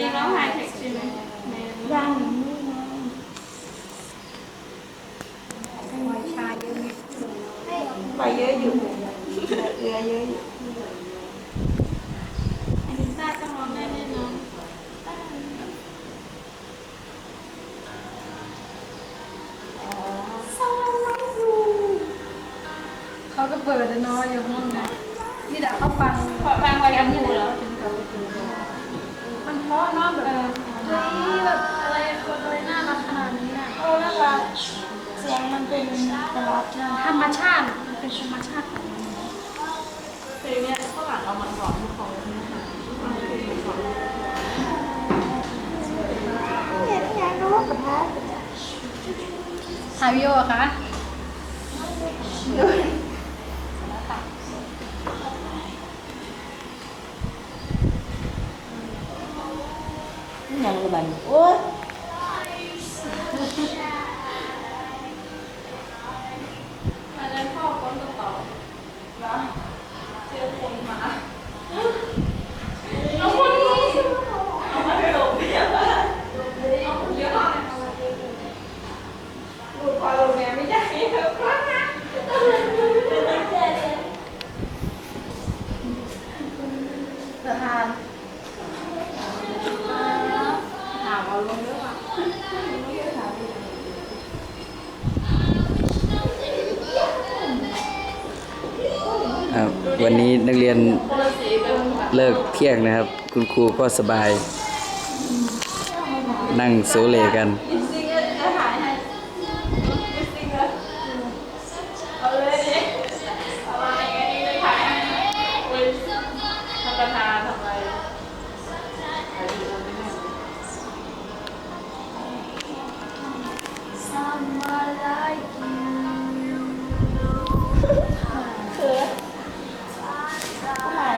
ริงแล้วไฮเทคใช่ไหมย่างนี่ไหอยชาเยอะไปเยอะอยู่เรือเยอะอยู่อันนี้ซาต้องร้องได้แน่นอนเขาก็เปิดแล้วเนาะอยู่ห้องนะนี่แหละเขาฟังฟังไว้กันอยู่แล้ว เสียงมันเป็นกระลับนะธรรมชาติมันเป็นธรรมชาติของมันเพลงเนี้ยฝรั่งเอามาสอนเขานะคนยังรู้กับพระถ่าวิโอคะยังระบันโอ้ เดี๋ยวทานถามเอาลงด้วยว่ะครับวันนี้นักเรียนเลิกเที่ยงนะครับ คุณครูก็สบาย นั่งโซเลกัน like you.